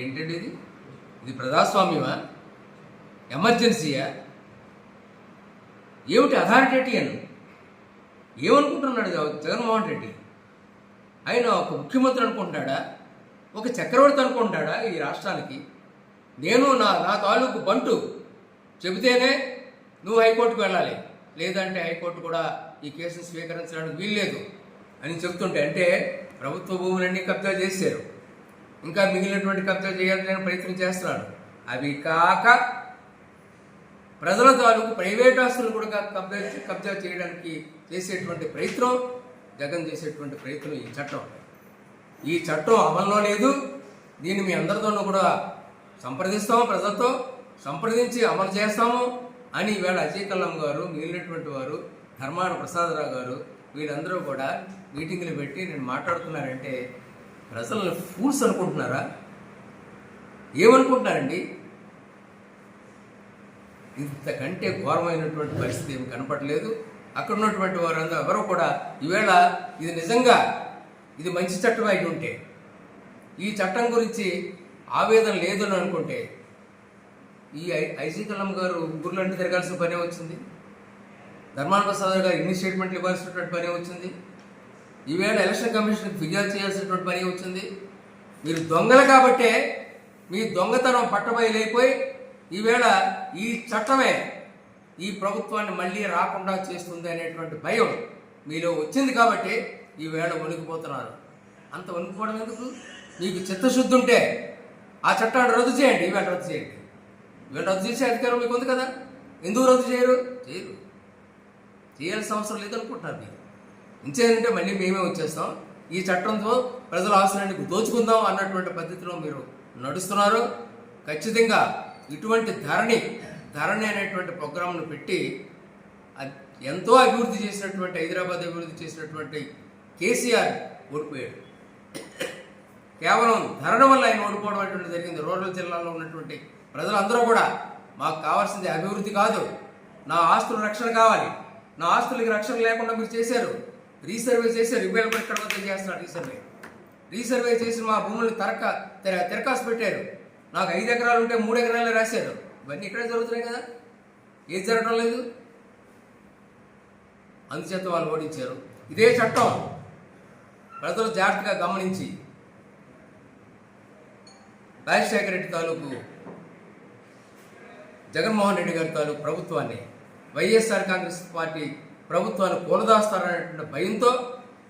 ఏంటండి ఇది? ఇది ప్రజాస్వామ్యమా? ఎమర్జెన్సీయా? ఏమిటి అథారిటేటియన్ ఏమనుకుంటున్నాడు జగన్మోహన్ రెడ్డి? ఆయన ఒక ముఖ్యమంత్రి అనుకుంటాడా ఒక చక్రవర్తి అనుకుంటాడా ఈ రాష్ట్రానికి? నేను నా నా తాలూకు బంటు చెబితేనే నువ్వు హైకోర్టుకు వెళ్ళాలి. లేదంటే హైకోర్టు కూడా ఈ కేసును స్వీకరించడానికి వీల్లేదు అని చెప్తుంటే అంటే ప్రభుత్వ భూములన్నీ కబ్జా చేశారు. ఇంకా మిగిలినటువంటి కబ్జా చేయాలని ప్రయత్నం చేస్తున్నాడు అవి కాక ప్రజల తాలూకు ప్రైవేట్ ఆస్తులు కూడా కబ్జా కబ్జా చేయడానికి చేసేటువంటి ప్రయత్నం జగన్ చేసేటువంటి ప్రయత్నం ఈ చట్టం. ఈ చట్టం అమల్లో లేదు. దీన్ని మీ అందరితోనూ కూడా సంప్రదిస్తాము ప్రజలతో. సంప్రదించి అమలు చేస్తాము అని ఈవేళ అజయ్ కల్లం గారు మిగిలినటువంటి వారు ధర్మాన ప్రసాదరావు గారు వీళ్ళందరూ కూడా మీటింగులు పెట్టి నేను మాట్లాడుతున్నారంటే ప్రజలను ఫూల్స్ అనుకుంటున్నారా? ఏమనుకుంటున్నారండి? ఇంతకంటే ఘోరమైనటువంటి పరిస్థితి ఏమి కనపడలేదు. అక్కడ ఉన్నటువంటి వారందరూ ఎవరో కూడా ఈవేళ ఇది నిజంగా ఇది మంచి చట్టం అయి ఉంటే ఈ చట్టం గురించి ఆవేదన లేదని అనుకుంటే ఈ ఐ ఐజీ కలం గారు ఊర్లన్నీ తిరగాల్సిన పనే వచ్చింది. ధర్మాన ప్రసాద్ గారు ఇన్ని స్టేట్మెంట్లు ఇవ్వాల్సినటువంటి పనే వచ్చింది. ఈవేళ ఎలక్షన్ కమిషన్కి ఫిర్యాదు చేయాల్సినటువంటి పని వచ్చింది. మీరు దొంగలు కాబట్టే మీ దొంగతనం పట్టబయలైపోయి ఈవేళ ఈ చట్టమే ఈ ప్రభుత్వాన్ని మళ్ళీ రాకుండా చేస్తుంది అనేటువంటి భయం మీలో వచ్చింది కాబట్టి ఈవేళ వణికిపోతున్నారు. అంత వణికిపోవడం ఎందుకు? మీకు చిత్తశుద్ధి ఉంటే ఆ చట్టాన్ని రద్దు చేయండి ఈవేళ రద్దు చేయండి. ఈవేళ రద్దు చేసే అధికారం మీకు ఉంది కదా? ఎందుకు రద్దు చేయరు? చేయరు. చేయాల్సిన అవసరం లేదనుకుంటున్నారు మీరు. ఇంచేదంటే మళ్ళీ మేమే వచ్చేస్తాం. ఈ చట్టంతో ప్రజల ఆస్తులన్నీ దోచుకుందాం అన్నటువంటి పద్ధతిలో మీరు నడుస్తున్నారు. ఖచ్చితంగా ఇటువంటి ధరణి ధరణి అనేటువంటి ప్రోగ్రాంను పెట్టి ఎంతో అభివృద్ధి చేసినటువంటి హైదరాబాద్ అభివృద్ధి చేసినటువంటి కేసీఆర్ ఓడిపోయాడు. కేవలం ధరణ వల్ల ఆయన ఓడిపోవడం అనేటువంటి జరిగింది. రూరల్ జిల్లాలో ఉన్నటువంటి ప్రజలందరూ కూడా మాకు కావాల్సింది అభివృద్ధి కాదు. నా ఆస్తుల రక్షణ కావాలి. నా ఆస్తులకి రక్షణ లేకుండా మీరు చేశారు. రీసర్వే చేసి ఇవాళ కూడా ఇక్కడ రీసర్వే రీసర్వే చేసి మా భూములు తరక తెరకాసు పెట్టారు నాకు ఐదు ఎకరాలు ఉంటే మూడు ఎకరాలు రాశారు ఇవన్నీ ఇక్కడే జరుగుతున్నాయి కదా? ఏది జరగడం లేదు? అందుచేత వాళ్ళు ఓడించారు. ఇదే చట్టం. ప్రజలు జాగ్రత్తగా గమనించి. రాజశేఖర రెడ్డి తాలూకు జగన్మోహన్ రెడ్డి గారి తాలూకు ప్రభుత్వాన్ని వైఎస్ఆర్ కాంగ్రెస్ పార్టీ ప్రభుత్వాన్ని కూలదాస్తారనేటువంటి భయంతో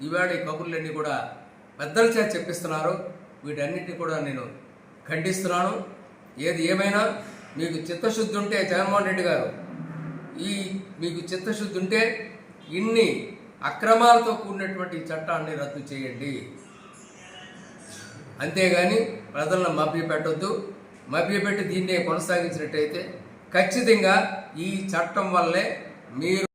ఈవేళ ఈ కబుర్లన్నీ కూడా పెద్దల చేత చెప్పిస్తున్నారు. వీటన్నిటిని కూడా నేను ఖండిస్తున్నాను. ఏది ఏమైనా మీకు చిత్తశుద్ధి ఉంటే జగన్మోహన్ రెడ్డి గారు ఈ మీకు చిత్తశుద్ధి ఉంటే ఇన్ని అక్రమాలతో కూడినటువంటి చట్టాన్ని రద్దు చేయండి. అంతేగాని ప్రజలను మభ్యపెట్టొద్దు. మభ్యపెట్టి దీన్నే కొనసాగించినట్టయితే ఖచ్చితంగా ఈ చట్టం వల్లే మీరు